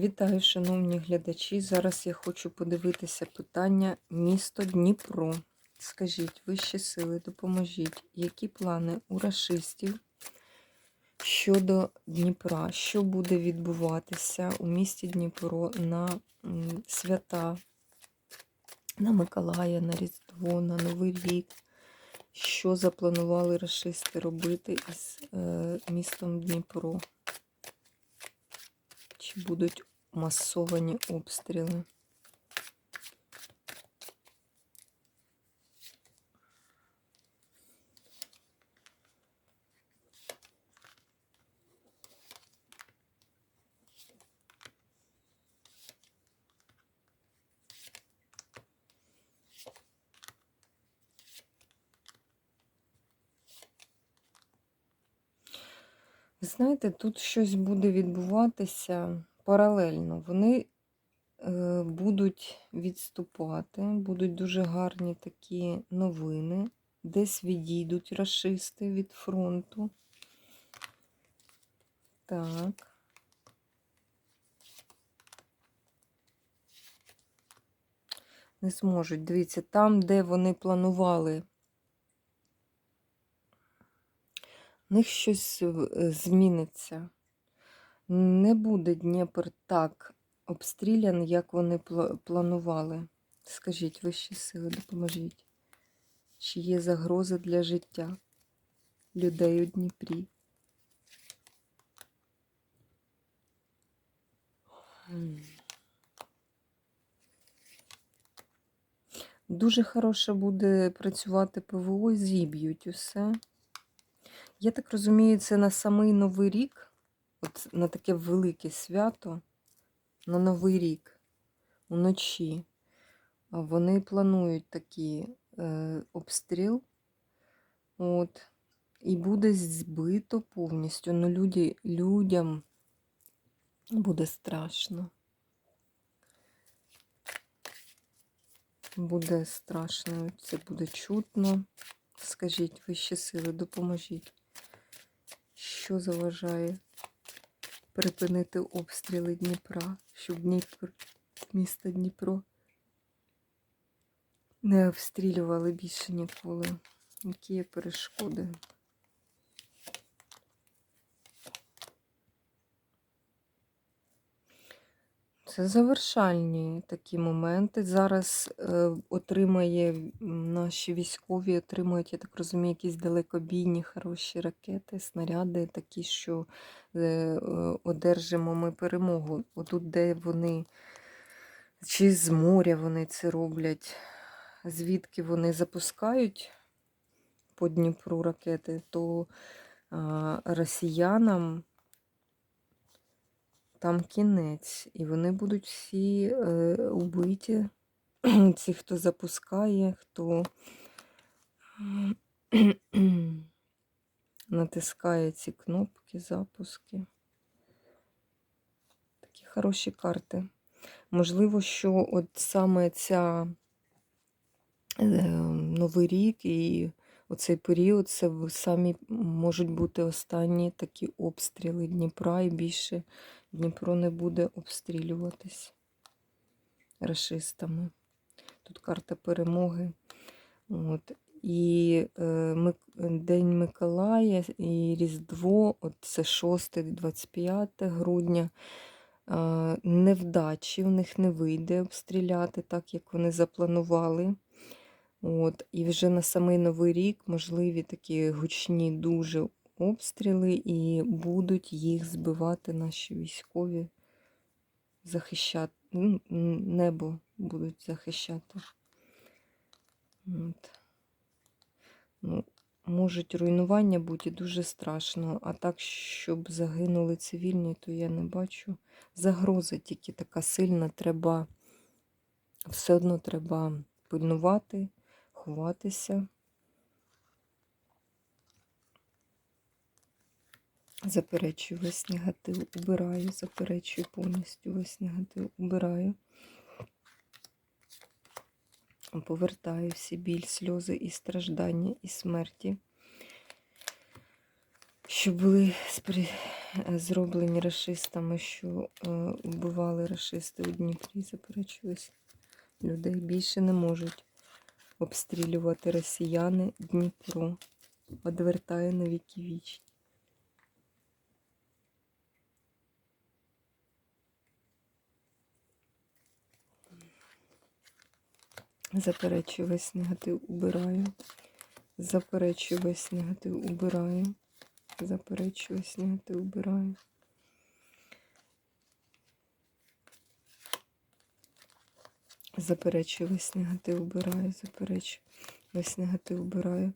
Вітаю, шановні глядачі. Зараз я хочу подивитися питання місто Дніпро. Скажіть, вищі сили, допоможіть, які плани у рашистів щодо Дніпра? Що буде відбуватися у місті Дніпро на свята, на Миколая, на Різдво, на Новий рік? Що запланували рашисти робити із е, містом Дніпро? Чи будуть масовані обстріли? Знаєте, тут щось буде відбуватися паралельно. Вони е, будуть відступати, будуть дуже гарні такі новини, десь відійдуть рашисти від фронту. Так. Не зможуть. Дивіться, там, де вони планували в них щось е, зміниться. Не буде Дніпр так обстріляний, як вони планували. Скажіть, вищі сили, допоможіть. Чи є загроза для життя людей у Дніпрі? Дуже хороше буде працювати ПВО, зіб'ють усе. Я так розумію, це на самий Новий рік, от на таке велике свято, на Новий рік, уночі. Вони планують такий е, обстріл. От, і буде збито повністю. Ну, люди, людям буде страшно. Буде страшно, це буде чутно. Скажіть, вищі сили, допоможіть. Що заважає припинити обстріли Дніпра, щоб Дніпр, місто Дніпро не обстрілювали більше ніколи? Які є перешкоди? Це завершальні такі моменти. Зараз е, отримає наші військові, отримують, я так розумію, якісь далекобійні хороші ракети, снаряди, такі, що е, е, одержимо ми перемогу. Отут, де вони, чи з моря вони це роблять, звідки вони запускають по Дніпру ракети, то а, росіянам там кінець, і вони будуть всі е, убиті. Ці, хто запускає, хто натискає ці кнопки, запуски. Такі хороші карти. Можливо, що от саме ця е, Новий рік і оцей період це самі можуть бути останні такі обстріли Дніпра і більше Дніпро не буде обстрілюватись рашистами. Тут карта перемоги. От. І е, День Миколая і Різдво, от це 6-25 грудня. Невдачі в них не вийде обстріляти так, як вони запланували. От, і вже на самий Новий рік можливі такі гучні дуже обстріли, і будуть їх збивати наші військові, захищати, ну, небо будуть захищати. От. Ну, можуть руйнування бути дуже страшно, а так, щоб загинули цивільні, то я не бачу. Загроза тільки така сильна, треба все одно треба пильнувати, ховатися. Заперечую весь негатив, убираю, заперечую повністю весь негатив, убираю. Повертаю всі біль, сльози і страждання, і смерті, що були спри- зроблені расистами, що е, вбивали расисти у Дніпрі, заперечуюсь. Людей більше не можуть обстрілювати росіяни Дніпро. Одвертає на віки вічні. Заперечую весь негатив убираю. Заперечую весь негатив убираю. Заперечую весь негатив убираю. Заперечую весь негатив убираю. Заперечую весь негатив убираю.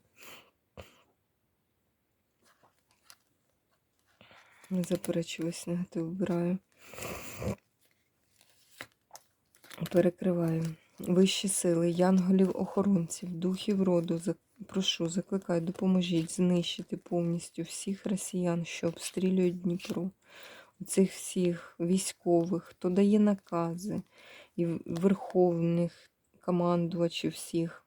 Заперечую весь негатив убираю. Перекриваю. Вищі сили, янголів-охоронців, духів роду, прошу, закликаю, допоможіть знищити повністю всіх росіян, що обстрілюють Дніпро, цих всіх військових, хто дає накази, і верховних командувачів всіх,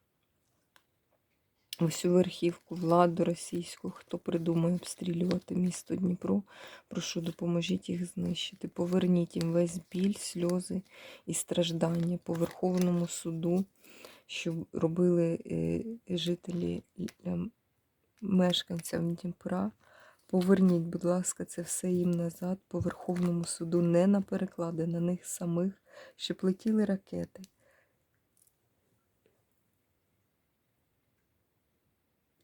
всю верхівку, владу російську, хто придумає обстрілювати місто Дніпро, прошу, допоможіть їх знищити. Поверніть їм весь біль, сльози і страждання по Верховному суду, що робили е, жителі е, мешканцям Дніпра. Поверніть, будь ласка, це все їм назад по Верховному суду, не на переклади, на них самих, щоб летіли ракети.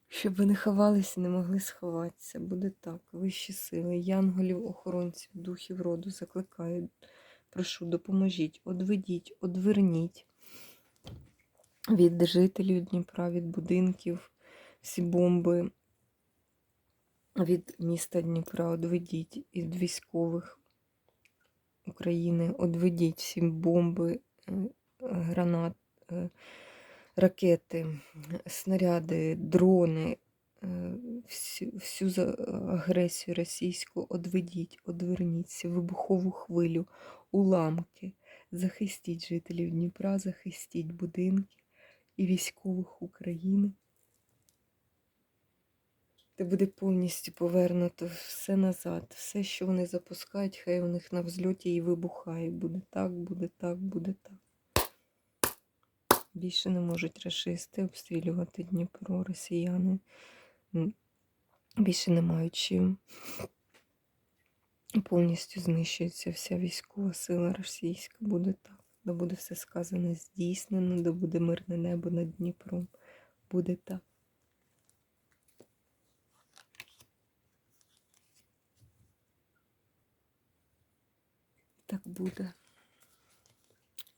Щоб вони ховалися і не могли сховатися. Буде так. Вищі сили, янголів, охоронців, духів роду закликаю. Прошу, допоможіть, одведіть, одверніть від жителів Дніпра, від будинків, всі бомби від міста Дніпра, одведіть від військових України, одведіть всі бомби, е, гранат, е, ракети, снаряди, дрони, е, всю, всю агресію російську одведіть, одверніть всю вибухову хвилю, уламки. Захистіть жителів Дніпра, захистіть будинки і військових України. Де буде повністю повернуто все назад. Все, що вони запускають, хай у них на взльоті і вибухає. Буде так, буде так, буде так. Більше не можуть расисти обстрілювати Дніпро, росіяни. Більше не мають чим. Повністю знищується вся військова сила російська. Буде так. Да буде все сказане здійснено, да буде мирне небо над Дніпром. Буде так. Так буде.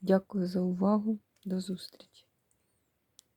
Дякую за увагу. До зустрічі.